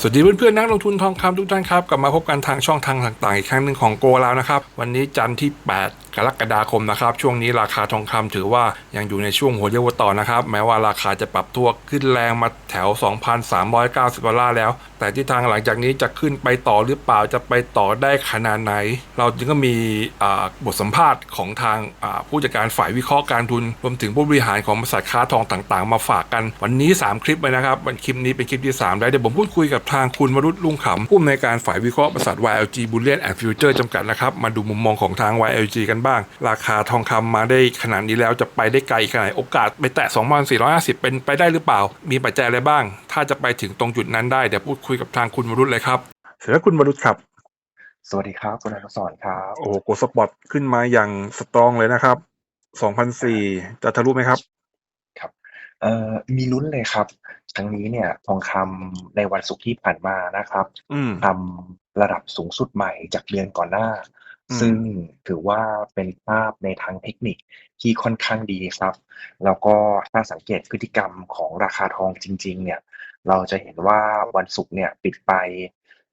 สวัสดีเพื่อนๆนักลงทุนทองคำทุกท่านครับ กลับมาพบกันทางช่องทางต่างๆ อีกครั้งหนึ่งของโกแล้วนะครับ วันนี้จันทร์ที่ 8 กรกฎาคมนะครับ ช่วงนี้ราคาทองคำถือว่ายังอยู่ในช่วงหัวเรียวต่อนะครับ แม้ว่าราคาจะปรับตัวขึ้นแรงมาแถว 2,390ดอลลาร์แล้ว แต่ที่ทางหลังจากนี้จะขึ้นไปต่อหรือเปล่าจะไปต่อได้ขนาดไหน เราจึงก็มีบทสัมภาษณ์ของทางผู้จัดการฝ่ายวิเคราะห์การทุนรวมถึงผู้บริหารของบริษัทค้าทองต่างๆ มาฝากกัน วันนี้ 3 คลิปเลยนะครับวันคลิปนี้เป็นคลิปที่ 3 แล้วเดี๋ยวผมพูดคุยกับทางคุณวรุษลุงขำผู้อำนวยการฝ่ายวิเคราะห์บริษัท YLG Bullion and Future จำกัดนะครับ มาดูมุมมองของทาง YLG กันบ้าง ราคาทองคำมาได้ขนาดนี้แล้วจะไปได้ไกลขนาดไหนโอกาสไปแตะ 2,450 เป็นไปได้หรือเปล่า มีปัจจัยอะไรบ้าง ถ้าจะไปถึงตรงจุดนั้นได้ เดี๋ยวพูดคุยกับทางคุณวรุษเลยครับเสร็จแล้วคุณวรุษครับ สวัสดีครับคุณอนุสรณ์ครับโอ้โหโกสปอตขึ้นมาอย่างสตรองเลยนะครับ2,004จะทะลุไหมครับครับ เอ่อมีลุ้นเลยครับครั้งนี้เนี่ยทองคำในวันศุกร์ที่ผ่านมานะครับอืม ทำระดับสูงสุดใหม่จากเดือนก่อนหน้า อืม ซึ่งถือว่าเป็นภาพในทางเทคนิคที่ค่อนข้างดีครับ แล้วก็ถ้าสังเกตพฤติกรรมของราคาทองจริง ๆ เนี่ย เราจะเห็นว่าวันศุกร์เนี่ยปิดไป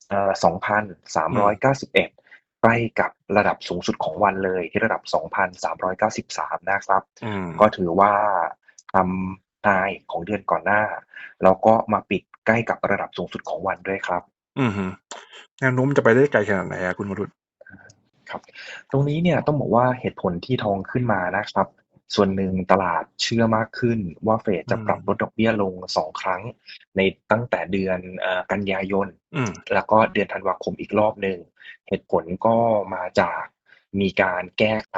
เอ่อ2,391ใกล้กับระดับสูงสุดของวันเลยที่ระดับ2,393นะครับ อืม ก็ถือว่าทำ ไฮของเดือนก่อนหน้า แล้วก็มาปิดใกล้กับระดับสูงสุดของวันด้วยครับ อืมฮึแนวโน้มจะไปได้ไกลขนาดไหนอะคุณวรุษครับ ตรงนี้เนี่ยต้องบอกว่าเหตุผลที่ทองขึ้นมานะครับ ส่วนหนึ่งตลาดเชื่อมากขึ้นว่าเฟดจะอืมปรับลดดอกเบี้ยลงสองครั้ง ในตั้งแต่เดือนเอ่อกันยายนอืมแล้วก็เดือนธันวาคมอีกรอบหนึ่ง เหตุผลก็มาจาก มีการแก้ไข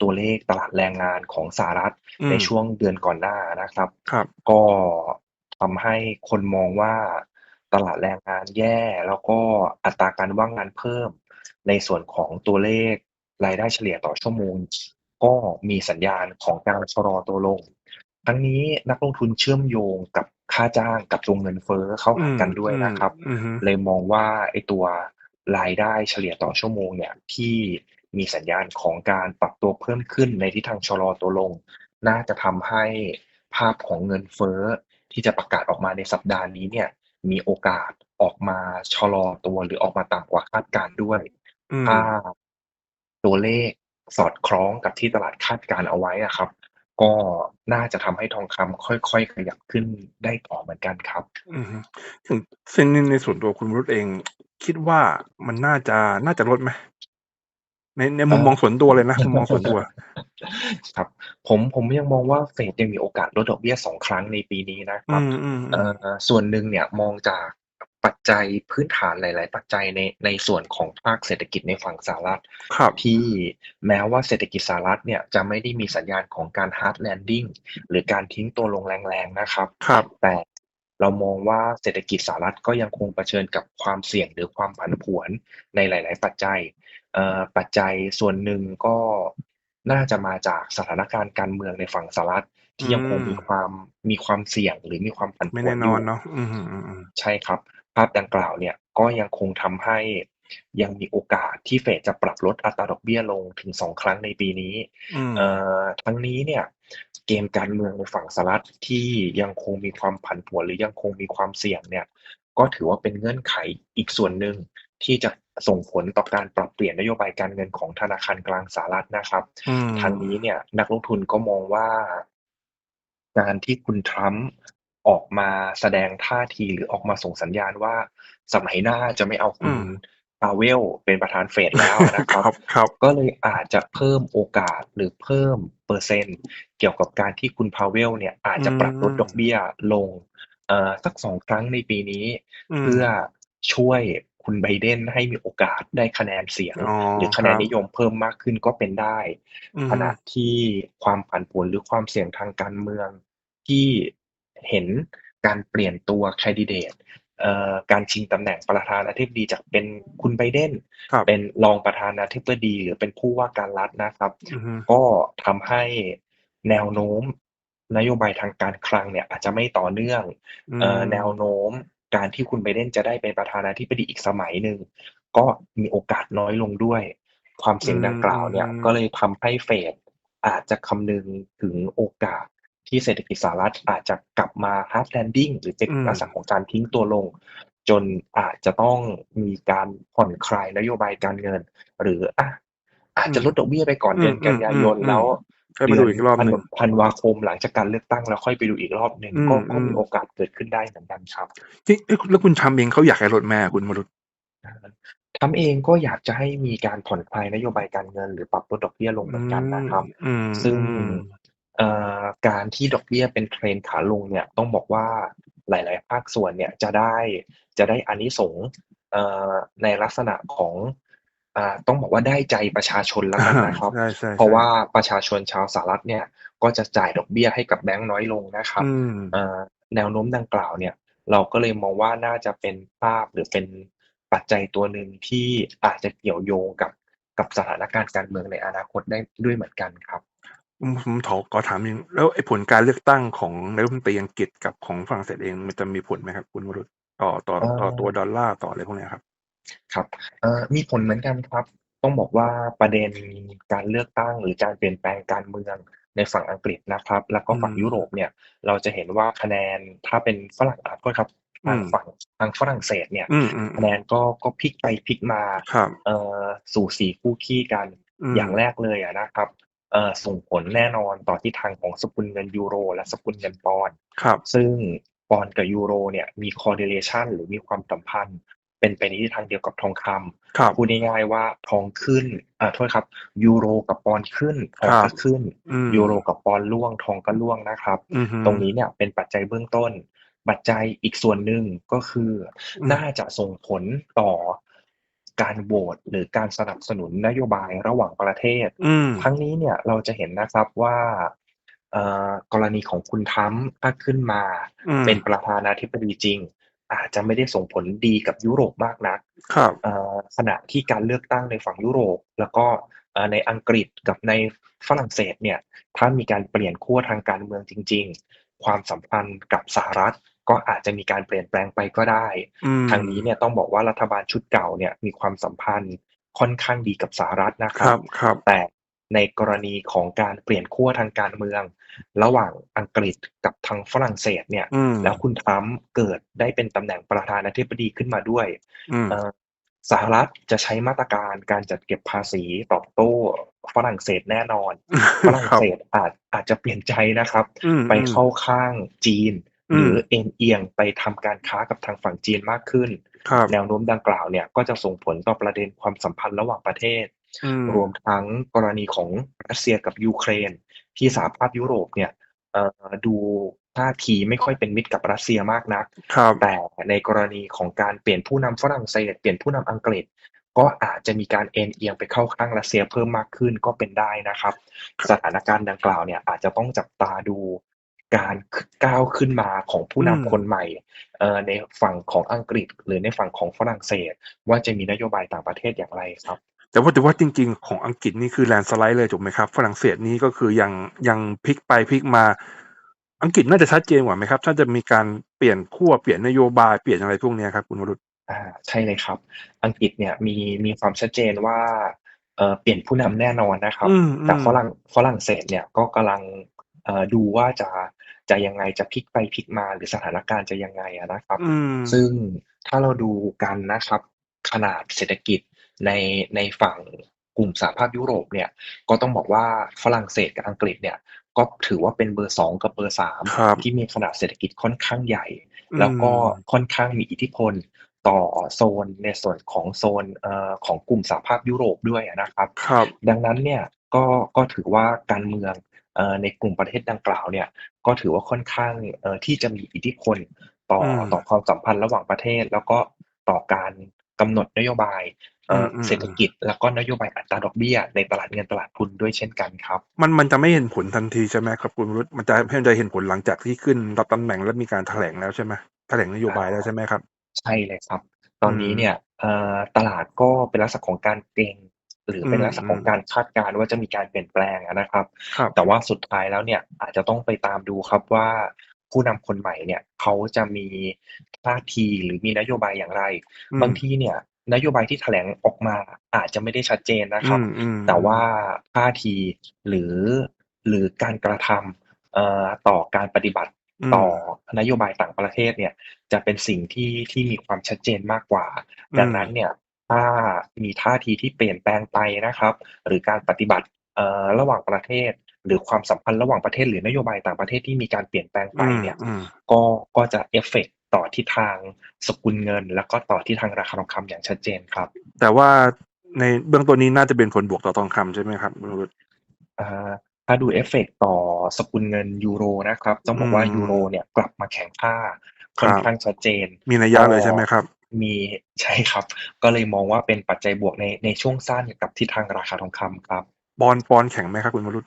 ตัวเลขตลาดแรงงานของสหรัฐอืมในช่วงเดือนก่อนหน้านะครับ ครับ ก็ทำให้คนมองว่าตลาดแรงงานแย่ แล้วก็อัตราการว่างงานเพิ่ม ในส่วนของตัวเลขรายได้เฉลี่ยต่อชั่วโมง ก็มีสัญญาณของการชะลอตัวลง ทั้งนี้นักลงทุนเชื่อมโยงกับค่าจ้างกับตัวเงินเฟ้อเข้าหากันด้วยนะครับอืมฮึเลยมองว่าไอ้ตัวรายได้เฉลี่ยต่อชั่วโมงเนี่ยที่ มีสัญญาณของการปรับตัวเพิ่มขึ้นในทิศทางชะลอตัวลง น่าจะทำให้ภาพของเงินเฟ้อที่จะประกาศออกมาในสัปดาห์นี้เนี่ยมีโอกาสออกมาชะลอตัวหรือออกมาต่ำกว่าคาดการณ์ด้วยอืมถ้าตัวเลขสอดคล้องกับที่ตลาดคาดการณ์เอาไว้อะครับ ก็น่าจะทำให้ทองคำค่อยๆขยับขึ้นได้ต่อเหมือนกันครับอืมฮึถึงเส้นนี้ในส่วนตัวคุณวรุษเอง คิดว่ามันน่าจะน่าจะลดไหม ในในมุมมองส่วนตัวเลยนะมุมมองส่วนตัว ครับ ผมผมยังมองว่าเฟดยังมีโอกาสลดดอกเบี้ยสองครั้งในปีนี้นะคอืรับมอืมเอ่อส่วนหนึ่งเนี่ยมองจากปัจจัยพื้นฐานหลาย ๆ ปัจจัยในในส่วนของภาคเศรษฐกิจในฝั่งสหรัฐครับที่แม้ว่าเศรษฐกิจสหรัฐเนี่ยจะไม่ได้มีสัญญาณของการ hard landing หรือการทิ้งตัวลงแรง ๆ นะครับครับแต่เรามองว่าเศรษฐกิจสหรัฐก็ยังคงเผชิญกับความเสี่ยงหรือความผันผวนในหลาย ๆ ปัจจัยเอ่อ ปัจจัยส่วนหนึ่งก็น่าจะมาจากสถานการณ์การเมืองในฝั่งสหรัฐที่ยังคงอืมมีความมีความเสี่ยงหรือมีความผันผไม่วนแน่อนยู่อนเนาะอืมอืมอืมอืมใช่ครับ ภาพดังกล่าวเนี่ยก็ยังคงทำให้ยังมีโอกาสที่เฟดจะปรับลดอัตราดอกเบี้ยลงถึงสองครั้งในปีนี้อืมเอ่อทั้งนี้เนี่ยเกมการเมืองในฝั่งสหรัฐที่ยังคงมีความผันผวนหรือยังคงมีความเสี่ยงเนี่ย ก็ถือว่าเป็นเงื่อนไขอีกส่วนหนึ่ง ที่จะส่งผลต่อการปรับเปลี่ยนนโยบายการเงินของธนาคารกลางสหรัฐนะครับ อืม ทางนี้เนี่ยนักลงทุนก็มองว่า การที่คุณทรัมป์ออกมาแสดงท่าทีหรือออกมาส่งสัญญาณว่า สมัยหน้าจะไม่เอาคุณพาเวลเป็นประธานเฟดแล้วนะคครัรับบครับ ก็เลยอาจจะเพิ่มโอกาสหรือเพิ่มเปอร์เซ็นต์เกี่ยวกับการที่คุณพาเวลเนี่ยอาจจะปรับลดอืมดอกเบี้ยลงเอ่อสักสองครั้งในปีนี้ อืม เพื่อช่วย คุณไบเดนให้มีโอกาสได้คะแนนเสียงอ๋อหรือคะแนนครับนิยมเพิ่มมากขึ้นก็เป็นได้อืมขณะที่ความผันผวนหรือความเสี่ยงทางการเมืองที่เห็นการเปลี่ยนตัวแคนดิเดตเอ่อการชิงตำแหน่งประธานาธิบดีจากเป็นคุณไบเดนครับเป็นรองประธานาธิบดีหรือเป็นผู้ว่าการรัฐนะครับอืมก็ทำให้แนวโน้มนโยบายทางการคลังเนี่ยอาจจะไม่ต่อเนื่องเอ่อแนวโน้ม การที่คุณไบเดนจะได้เป็นประธานาธิบดีอีกสมัยหนึ่งก็มีโอกาสน้อยลงด้วย ความเสี่ยงดังกล่าวเนี่ยอืมก็เลยทำให้เฟดอาจจะคำนึงถึงโอกาสที่เศรษฐกิจสหรัฐอาจจะกลับมา hard landing หรือเป็นลักษณะของการทิ้งตัวลง จนอาจจะต้องมีการผ่อนคลายนโยบายการเงิน หรืออะอาจจะลดดอกเบี้ยไปก่อนอืมเดือนกันยายนอืมอืมแล้ว ค่อยมาดูอีกรอบหนึ่งธันวาคมหลังจากการเลือกตั้งแล้วค่อยไปดูอีกรอบหนึ่งอืมก็ก็อืมมีโอกาสเกิดขึ้นได้เหมือนกันครับจริงเอ๊ะแล้วคุณทำเองเขาอยากให้ลดแม่คุณมรุษทำเองก็อยากจะให้มีการผ่อนคลายนโยบายการเงินหรือปรับลดดอกเบี้ยลงเหมือนกันนะครับอืมซึ่งอืมเอ่อการที่ดอกเบี้ยเป็นเทรนขาลงเนี่ยต้องบอกว่าหลาย ๆ ภาคส่วนเนี่ยจะได้จะได้อานิสงส์เอ่อในลักษณะของ อ่าต้องบอกว่าได้ใจประชาชนแล้วกันนะครับ ใช่ใช่เพราะว่าประชาชนชาวสหรัฐเนี่ย ก็จะจ่ายดอกเบี้ยให้กับแบงก์น้อยลงนะครับอืมเอ่อแนวโน้มดังกล่าวเนี่ย เราก็เลยมองว่าน่าจะเป็นภาพหรือเป็นปัจจัยตัวหนึ่งที่อาจจะเกี่ยวโยงกับกับสถานการณ์การเมืองในอนาคตได้ด้วยเหมือนกันครับ ผมผมขอขอถามนิดนึงแล้วไอ้ผลการเลือกตั้งของนายกรัฐมนตรีอังกฤษกับของฝรั่งเศสเองมันจะมีผลไหมครับ คุณวรุษต่อต่อต่อเอ่อตัวดอลลาร์ต่ออะไรพวกเนี้ยครับ ครับ เอ่อ มีผลเหมือนกันครับ ต้องบอกว่าประเด็นการเลือกตั้ง หรือการเปลี่ยนแปลงการเมืองในฝั่งอังกฤษนะครับ แล้วก็ฝั่งอืมยุโรปเนี่ย เราจะเห็นว่าคะแนน ถ้าเป็นฝรั่ง อะก็ครับทางอืมฝั่ง ทางฝรั่งเศสเนี่ย อืมอืมคะแนนก็ ก็พลิกไปพลิกมา ครับ เอ่อ สู่สีคู่ขี้กันมอย่างแรกเลยอะนะครับ เอ่อ ส่งผลแน่นอนต่อทิศทางของสกุลเงินยูโร และสกุลเงินปอนด์ ครับ ซึ่งปอนด์กับยูโรเนี่ยมี correlation หรือมีความสัมพันธ์ เป็นไปในทิศทางเดียวกับทองคำครับพูดง่ายๆว่าทองขึ้นอ่าโทษครับ ยูโรกับปอนด์ขึ้นทองครัก็บขึ้นอืมยูโรกับปอนด์ร่วงทองก็ร่วงนะครับอือฮึตรงนี้เนี่ยเป็นปัจจัยเบื้องต้น ปัจจัยอีกส่วนหนึ่งก็คืออืมน่าจะส่งผลต่อการโหวตหรือการสนับสนุนนโยบายระหว่างประเทศอืมทั้งนี้เนี่ยเราจะเห็นนะครับว่าเอ่อกรณีของคุณทรัมป์ถ้าขึ้นมาอืมเป็นประธานาธิบดีจริง อาจจะไม่ได้ส่งผลดีกับยุโรปมากนักครับเอ่อขณะที่การเลือกตั้งในฝั่งยุโรป แล้วก็เอ่อในอังกฤษกับในฝรั่งเศสเนี่ยถ้ามีการเปลี่ยนขั้วทางการเมืองจริง ๆ ความสัมพันธ์กับสหรัฐก็อาจจะมีการเปลี่ยนแปลงไปก็ได้อืมทางนี้เนี่ยต้องบอกว่ารัฐบาลชุดเก่าเนี่ยมีความสัมพันธ์ค่อนข้างดีกับสหรัฐนะคครัรับบครับแต่ ในกรณีของการเปลี่ยนขั้วทางการเมือง ระหว่างอังกฤษกับทางฝรั่งเศสเนี่ยอืมแล้วคุณทรัมป์เกิดได้เป็นตำแหน่งประธานาธิบดีขึ้นมาด้วยอืมเอ่อสหรัฐจะใช้มาตรการการจัดเก็บภาษีตอบโต้ฝรั่งเศสแน่นอน ฝรั่งครับเศสอาจอาจจะเปลี่ยนใจนะครับอืมไปเข้าข้างจีนอืมหรือเอ็นเอียงไปทำการค้ากับทางฝั่งจีนมากขึ้นครับแนวโน้มดังกล่าวเนี่ยก็จะส่งผลต่อประเด็นความสัมพันธ์ระหว่างประเทศอืม รวมทั้งกรณีของรัสเซียกับยูเครน ที่สหภาพยุโรปเนี่ยเอ่อดูท่าทีไม่ค่อยเป็นมิตรกับรัสเซียมากนักครับแต่ในกรณีของการเปลี่ยนผู้นำฝรั่งเศส เปลี่ยนผู้นำอังกฤษ ก็อาจจะมีการเอ็นเอียงไปเข้าข้างรัสเซียเพิ่มมากขึ้นก็เป็นได้นะครับ สถานการณ์ดังกล่าวเนี่ยอาจจะต้องจับตาดูการก้าวขึ้นมาของผู้อืมนำคนใหม่เอ่อในฝั่งของอังกฤษ หรือในฝั่งของฝรั่งเศส ว่าจะมีนโยบายต่างประเทศอย่างไรครับ แต่ว่าแต่ว่าจริง ๆ ของอังกฤษนี่คือแลนด์สไลด์เลยถูกไหมครับ ฝรั่งเศสนี่ก็คือยังยังพลิกไปพลิกมา อังกฤษน่าจะชัดเจนกว่าไหมครับ ถ้าจะมีการเปลี่ยนขั้วเปลี่ยนนโยบายเปลี่ยนอะไรพวกเนี้ยครับคุณวรุษอ่าใช่เลยครับ อังกฤษเนี่ยมีมีความชัดเจนว่าเอ่อเปลี่ยนผู้นำแน่นอนนะครับอืมแต่อืมฝรั่งฝรั่งเศสเนี่ยก็กำลังเอ่อดูว่าจะจะยังไงจะพลิกไปพลิกมาหรือสถานการณ์จะยังไงอะนะครับอืมซึ่งถ้าเราดูกันนะครับ ขนาดเศรษฐกิจ ในในฝั่งกลุ่มสหภาพยุโรปเนี่ยก็ต้องบอกว่าฝรั่งเศสกับอังกฤษเนี่ยก็ถือว่าเป็นเบอร์สองกับเบอร์สามครับที่มีขนาดเศรษฐกิจค่อนข้างใหญ่อืมแล้วก็ค่อนข้างมีอิทธิพลต่อโซนในส่วนของโซนเอ่อของกลุ่มสหภาพยุโรปด้วยอะนะครับครับดังนั้นเนี่ยก็ก็ถือว่าการเมืองเอ่อในกลุ่มประเทศดังกล่าวเนี่ยก็ถือว่าค่อนข้างเอ่อที่จะมีอิทธิพลต่ออืมต่อความสัมพันธ์ระหว่างประเทศ แล้วก็ต่อการกำหนดนโยบาย เอ่ออมอืมเศรษฐกิจแล้วก็นโยบายอัตราดอกเบี้ย ในตลาดเงินตลาดทุนด้วยเช่นกันครับ มันมันจะไม่เห็นผลทันทีใช่ไหมครับคุณวรุษมันจะมันจะเห็นผลหลังจากที่ขึ้นรับตำแหน่งแล้วมีการแถลงแล้วใช่ไหมแถลงนโยบายแล้วใช่ไหมครับ ใช่เลยครับ ตอนนี้อืมเนี่ยเอ่อตลาดก็เป็นลักษณะของการเก็งหรือเป็นอืมลักษณะของการคาดการณ์ว่าจะมีการเปลี่ยนแปลงอะนะครับครับ แต่ว่าสุดท้ายแล้วเนี่ยอาจจะต้องไปตามดูครับว่าผู้นำคนใหม่เนี่ยเขาจะมีท่าทีหรือมีนโยบายอย่างไรอืมบางทีเนี่ยนโยบายที่แถลงออกมาอาจจะไม่ได้ชัดเจนนะครับอืมอืมแต่ว่าท่าทีหรือหรือการกระทำเอ่อต่อการปฏิบัติอืมต่อนโยบายต่างประเทศเนี่ยจะเป็นสิ่งที่ที่มีความชัดเจนมากกว่าอืมดังนั้นเนี่ยถ้ามีท่าทีที่เปลี่ยนแปลงไปนะครับ หรือการปฏิบัติเอ่อระหว่างประเทศ หรือความสัมพันธ์ระหว่างประเทศ หรือนโยบายต่างประเทศที่มีการเปลี่ยนแปลงไปอืมเนี่ยอืมก็ก็จะเอฟเฟก ต์ต่อทิศทางสกุลเงิน แล้วก็ต่อทิศทางราคาทองคำอย่างชัดเจนครับ แต่ว่าในเบื้องต้นนี้น่าจะเป็นผลบวกต่อทองคำใช่ไหมครับคุณวุฒิอ่าถ้าดูเอฟเฟกต์ต่อสกุลเงินยูโรนะครับต้องบอกว่าอืมยูโรเนี่ยกลับมาแข็งค่าค่อนครับข้างชัดเจน มีนัยยะเลยใช่ไหมครับ มีใช่ครับ ก็เลยมองว่าเป็นปัจจัยบวกในในช่วงสั้นกับทิศทางราคาทองคำครับปอนด์ปอนด์แข็งไหมครับคุณวรุษ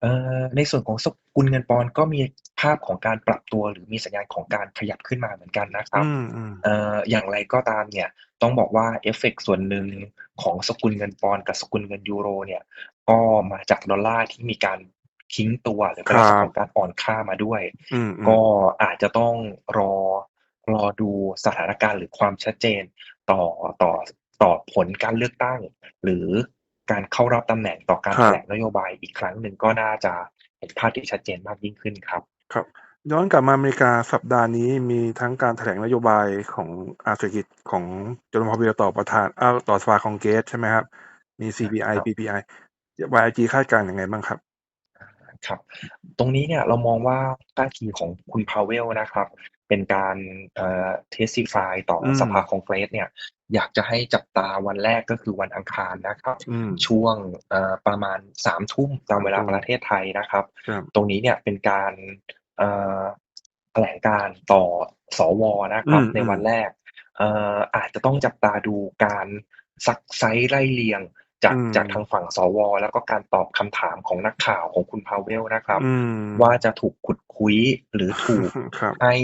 เอ่อในส่วนของสกุลเงินปอนด์ก็มีภาพของการปรับตัว หรือมีสัญญาณของการขยับขึ้นมาเหมือนกันนะครับอืมอืมเอ่ออย่างไรก็ตามเนี่ยต้องบอกว่าเอฟเฟกต์ส่วนหนึ่งของสกุลเงินปอนด์กับสกุลเงินยูโรเนี่ยก็มาจากดอลลาร์ที่มีการทิ้งตัวหรือเป็นลักษณะของการอ่อนค่ามาด้วย อืมอืมก็อาจจะต้องรอรอดูสถานการณ์หรือความชัดเจน ต่อต่อต่อผลการเลือกตั้ง หรือ การเข้ารับตำแหน่งต่อการครัแถบลงนโยบายอีกครั้งหนึ่งก็น่าจะเห็นภาพที่ชัดเจนมากยิ่งขึ้นครับ ครับ ย้อนกลับมาอเมริกาสัปดาห์นี้มีทั้งการแถลงนโยบายของอาเศรษฐกิจของจอห์นพาวเวลต่อประธานอ้าวต่อสภาคองเกรสใช่ไหมครับ มี CPI ครับ PPI YG คาดการณ์ยังไงบ้างครับครับ ตรงนี้เนี่ยเรามองว่าท่าทีของคุณพาวเวลนะครับ เป็นการเอ่อ testify ต่ออมสภาคองเกรสเนี่ย อยากจะให้จับตาวันแรกก็คือวันอังคารนะครับอืมช่วงเอ่อประมาณสามทุ่มตามเวลาอืมประเทศไทยนะครับครับ ตรงนี้เนี่ยเป็นการเอ่อแถลงการต่อสวนะครับอืมในวันแรกเอ่ออาจจะต้องจับตาดูการซักไซส์ไล่เลียงจากอืมจากทางฝั่งสว แล้วก็การตอบคำถามของนักข่าวของคุณพาวเวลนะครับอืมว่าจะถูกขุดคุยหรือถูกครับให้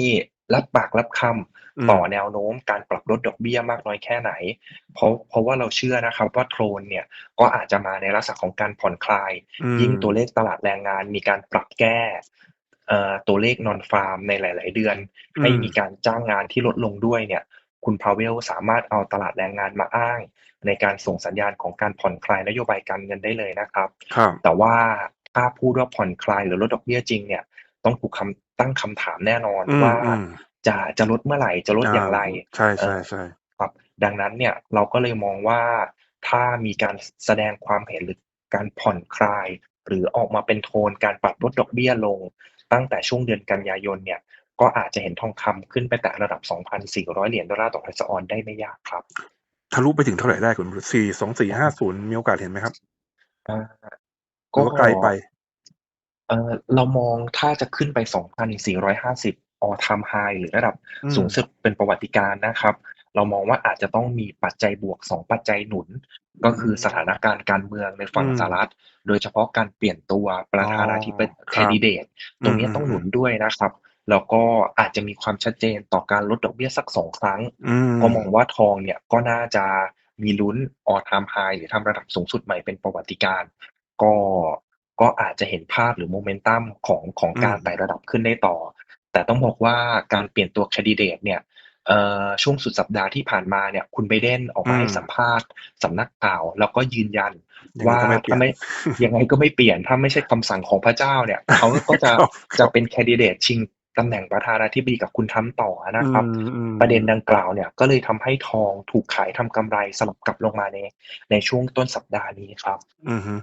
รับปากรับคอืมำต่อแนวโน้มการปรับลดดอกเบี้ยมากน้อยแค่ไหน เพราะเพราะว่าเราเชื่อนะครับว่าโทนเนี่ยก็อาจจะมาในลักษณะของการผ่อนคลายอืมยิ่งตัวเลขตลาดแรงงานมีการปรับแก้เอ่อตัวเลขนอนฟาร์มในหลาย ๆ เดือน ให้มีการจ้างงานที่ลดลงด้วยเนี่ยคุณพาเวลสามารถเอาตลาดแรงงานมาอ้าง ในการส่งสัญญาณของการผ่อนคลายนโยบายการเงินได้เลยนะครับครับแต่ว่าถ้าพูดว่าผ่อนคลายหรือลดดอกเบี้ยจริงเนี่ย ต้องถูกคำตั้งคำถามแน่นอนอืมว่าอืมจะจะลดเมื่อไหร่จะลดอย่างไร ใช่ใช่ใช่ครับ ดังนั้นเนี่ยเราก็เลยมองว่าถ้ามีการแสดงความเห็นหรือการผ่อนคลาย หรือออกมาเป็นโทนการปรับลดดอกเบี้ยลง ตั้งแต่ช่วงเดือนกันยายนเนี่ยก็อาจจะเห็นทองคำขึ้นไปแตะระดับ 2,400 เหรียญดอลลาร์ต่อทรัสออนได้ไม่ยากครับ ทะลุไปถึงเท่าไหร่ได้คุณสี่สองสี่ห้าศูนย์มีโอกาสเห็นไหมครับอ่าหรือว่าไกลไป เออเรามองถ้าจะขึ้นไป 2,450 all time high หรือระดับอืมสูงสุดเป็นประวัติการณ์นะครับ เรามองว่าอาจจะต้องมีปัจจัยบวก 2 ปัจจัยหนุนก็คือสถานการณ์การเมืองในฝั่งอืมสหรัฐ โดยเฉพาะการเปลี่ยนตัวประธานาธิบดีอ๋อครับแคนดิเดตตรงนี้อืมต้องหนุนด้วยนะครับ แล้วก็อาจจะมีความชัดเจนต่อการลดดอกเบี้ยสักสองครั้ง อืมก็มองว่าทองเนี่ยก็น่าจะมีลุ้นออทามไฮหรือทำระดับสูงสุดใหม่เป็นประวัติการณ์ ก็ ก็อาจจะเห็นภาพหรือโมเมนตัมของของการอืมไต่ระดับขึ้นได้ต่อ แต่ต้องบอกว่าการเปลี่ยนตัวแคนดิเดตเนี่ยเอ่อช่วงสุดสัปดาห์ที่ผ่านมาเนี่ย คุณไบเดนออกมาให้สัมภาษณ์สำนักข่าว แล้วก็ยืนยันยังไงว่าก็ไม่เปลี่ยถ้านไม่ยังไงก็ไม่เปลี่ยนถ้าไม่ใช่คำสั่งของพระเจ้าเนี่ย เขาก็จะครับจะเป็นแคนดิเดตชิงตำแหน่งประธานาธิบดีกับคุณทรัมป์ต่อนะครับอืมอืมประเด็นดังกล่าวเนี่ยก็เลยทำให้ทองถูกขายทำกำไรสลับกลับลงมาในในช่วงต้นสัปดาห์นี้ครับ อืมฮึ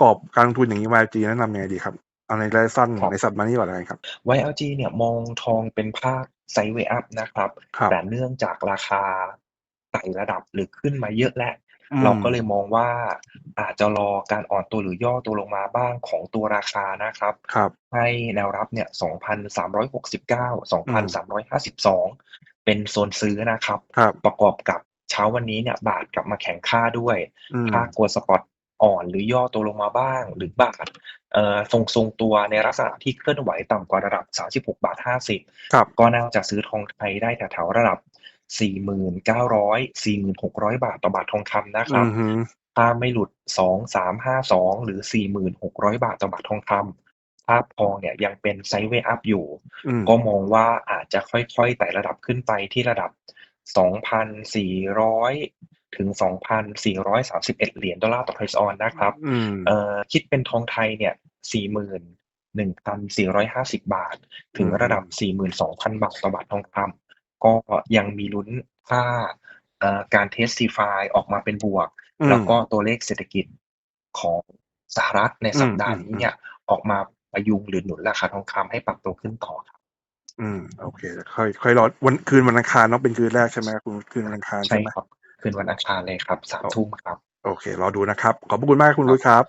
กรอบการลงทุนอย่างนี้ YG แนะนำยังไงดีครับเอาในระยะสั้นครับในสัปดาห์นี้ก่อนเลยครับ YLG เนี่ยมองทองเป็นภาคไซด์เวย์อัพนะครับครับแต่เนื่องจากราคาไต่ระดับหรือขึ้นมาเยอะแล้วอืมเราก็เลยมองว่าอาจจะรอการอ่อนตัวหรือย่อตัวลงมาบ้างของตัวราคานะครับครับให้แนวรับเนี่ย2,369 2,352 เป็นโซนซื้อนะครับครับประกอบกับเช้าวันนี้เนี่ยบาทกลับมาแข็งค่าด้วยอืมถ้ากลัวสปอต อ่อนหรือย่อตัวลงมาบ้าง หรือบาทเอ่อทรงทรงตัวในลักษณะที่เคลื่อนไหวต่ำกว่าระดับ 36 บาท 50 ครับ ก็น่าจะซื้อทองไทยได้แถวๆระดับ 4,900 4,600 บาทต่อบาททองคำนะครับอืมฮึถ้าไม่หลุด 2,352 หรือ 4,600 บาทต่อบาททองคำภาพทองเนี่ยยังเป็นไซด์เวย์อัพอยู่อืมก็มองว่าอาจจะค่อยๆไต่ระดับขึ้นไปที่ระดับ 2,400 ถึง 2,431 เหรียญดอลลาร์ต่อทรัสออนนะครับอืมเอ่อคิดเป็นทองไทยเนี่ย40,000 1,450 บาท ถึงอืมระดับ 42,000 บาทต่อบาททองคำก็ยังมีลุ้นถ้าเอ่อการเทสซีไฟออกมาเป็นบวกอืมแล้วก็ตัวเลขเศรษฐกิจของสหรัฐในสัปดาห์อืมนี้เนี่ยออกมาประยุงหรือหนุนราคาทองคำให้ปรับตัวขึ้นต่อครับอืมโอเคค่อยค่อยรอวันคืนวันอังคารเนาะเป็นคืนแรกใช่ไหมคุณคืนวันอังคารใช่ใช่ไหมครับ คืนวันอังคารเลยครับสามทุ่มครับ โอเค รอดูนะครับ ขอบพระคุณมากคุณรุ้ยครับ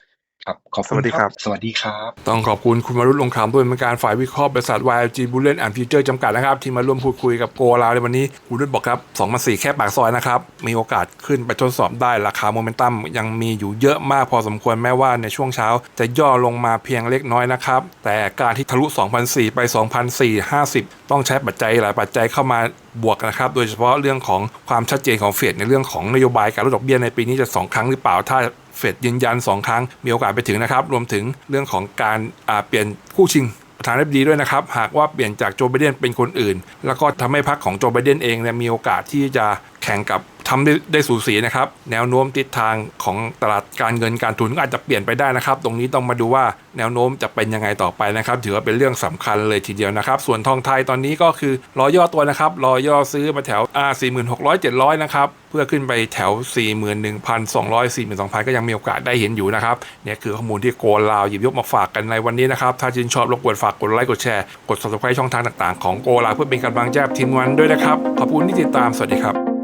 ครับขอบสคุวัณสดีครับ สวัสดีครับ ต้องขอบคุณคุณมารุตลงคำด้วยเป็นการฝ่ายวิเคราะห์บริษัท YLG Bullion and Future จำกัดนะครับ ที่มาร่วมพูดคุยกับโกลาวในวันนี้ คุณรุตบอกครับ2มา4แค่ปากซอยนะครับ มีโอกาสขึ้นไปทดสอบได้ราคาโมเมนตัมยังมีอยู่เยอะมากพอสมควรแม้ว่าในช่วงเช้า จะย่อลงมาเพียงเล็กน้อยนะครับ แต่การที่ทะลุ2,400ไป 2,450 ต้องใช้ปัจจัยหลายปัจจัยเข้ามาบวกนะครับโดยเฉพาะเรื่องของความชัดเจนของเฟดในเรื่องของนโยบายการลดดอกเบี้ยในปีนี้จะสองครั้งหรือเปล่าถ้า เฟดยืนยัน 2 ครั้งมีโอกาสไปถึงนะครับ รวมถึงเรื่องของการเปลี่ยนคู่ชิงประธานาธิบดีด้วยนะครับ หากว่าเปลี่ยนจากโจไบเดนเป็นคนอื่น แล้วก็ทำให้พรรคของโจไบเดนเองเนี่ยมีโอกาสที่จะ แข่งกับทำได้ได้สูสีนะครับ แนวโน้มทิศทางของตลาดการเงินการทุนก็อาจจะเปลี่ยนไปได้นะครับ ตรงนี้ต้องมาดูว่าแนวโน้มจะเป็นยังไงต่อไปนะครับ ถือว่าเป็นเรื่องสำคัญเลยทีเดียวนะครับ ส่วนทองไทยตอนนี้ก็คือรอย่อตัวนะครับรอย่อซื้อมาแถวอ่า46,000 700นะครับเพื่อขึ้นไปแถว 41,200 42,000 ก็ยังมีโอกาสได้เห็นอยู่นะครับเนี่ยคือข้อมูลที่โกลลาวหยิบยกมาฝากกันในวันนี้นะครับ ถ้าชื่นชอบรบกวนฝากกดไลค์กดแชร์กด subscribe ช่องทางต่างๆ ของโกลลาวเพื่อเป็นกำลังใจกับทีมงานด้วยนะครับขอบคุณที่ติดตามสวัสดีครับ